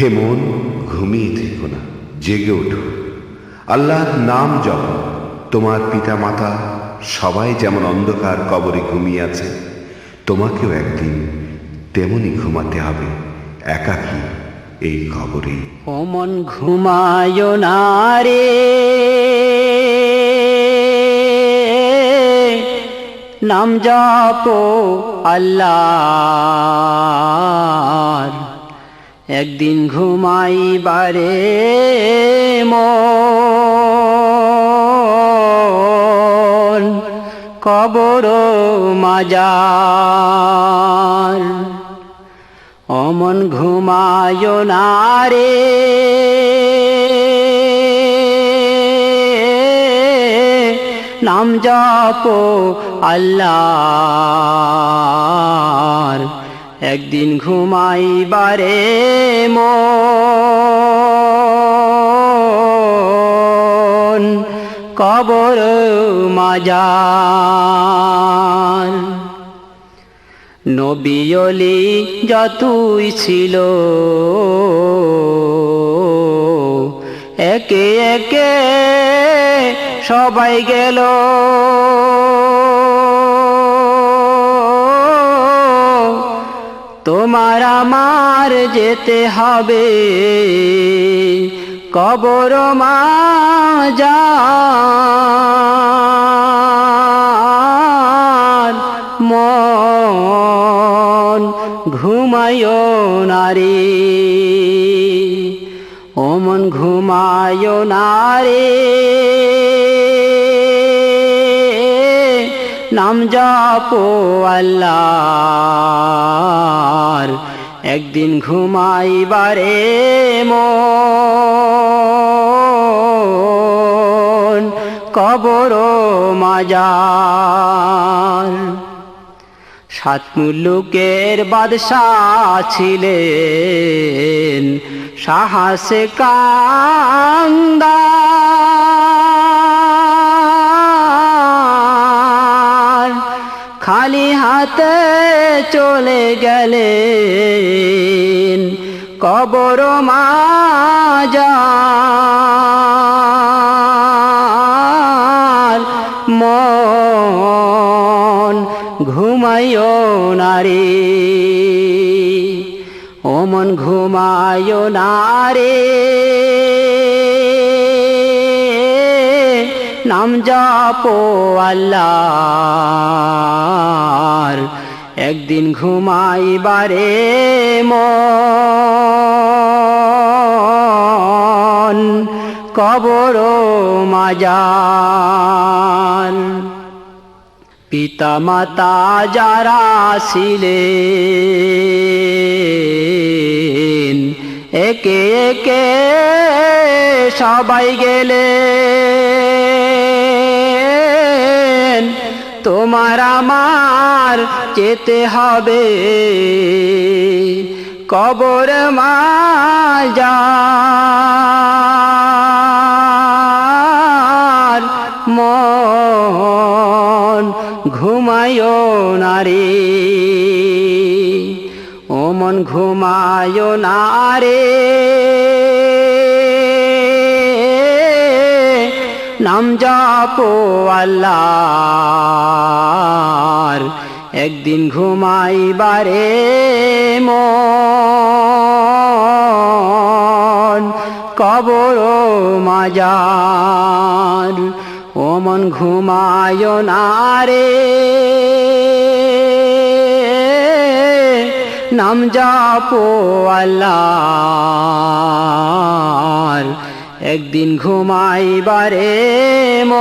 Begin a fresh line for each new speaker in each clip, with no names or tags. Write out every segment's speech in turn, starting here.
হে মন, ঘুমিয়ে থেকো না, জেগে ওঠো। আল্লাহর নাম জপ, তোমার পিতা মাতা সবাই যেমন অন্ধকার কবরে ঘুমিয়ে আছে, তোমাকেও একদিন তেমনি ঘুমাতে হবে, একাকী এই কবরে।
অমন ঘুমায় না রে। নাম জপ আল্লাহ একদিন ঘুমাইবারে মন কবর মাজার। অমন ঘুমায় না রে। নাম জপ আল্লাহ। একদিন ঘুমাইবারে মন কবর মাজার। নবিয়লি যতই ছিল একে একে সবাই গেল। তোমার আমার যেতে হবে। কবর মাজার মন ঘুমায় নারী। ওমন ঘুমায় নারে। নাম জপ আল্লাহর। একদিন ঘুমাইবারে মন কবর মাজার। সাত মুল্লুকের বাদশাহ ছিলেন সাহসে কান্দার। খালি হাতে চলে গেলেন কবর মাজার। মন ঘুমাইও নারে ও মন ঘুমাইও নারে। নাম জপো আল্লাহর। একদিন ঘুমাইবারে মন কবর মাজার। পিতা মাতা যারা ছিলেন, একে একে সবাই গেলেন। তোমার আমার যেতে হবে। কবর মাজার মন ঘুমায় নারে ও মন ঘুমায় নারে নাম জপো আল্লাহর। একদিন ঘুমাইবারে মন কবর মাজার। ও মন ঘুমায় নারে নাম জপো আল্লাহর। একদিন ঘুমাইবারে মন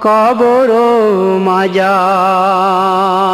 কবর মাজার।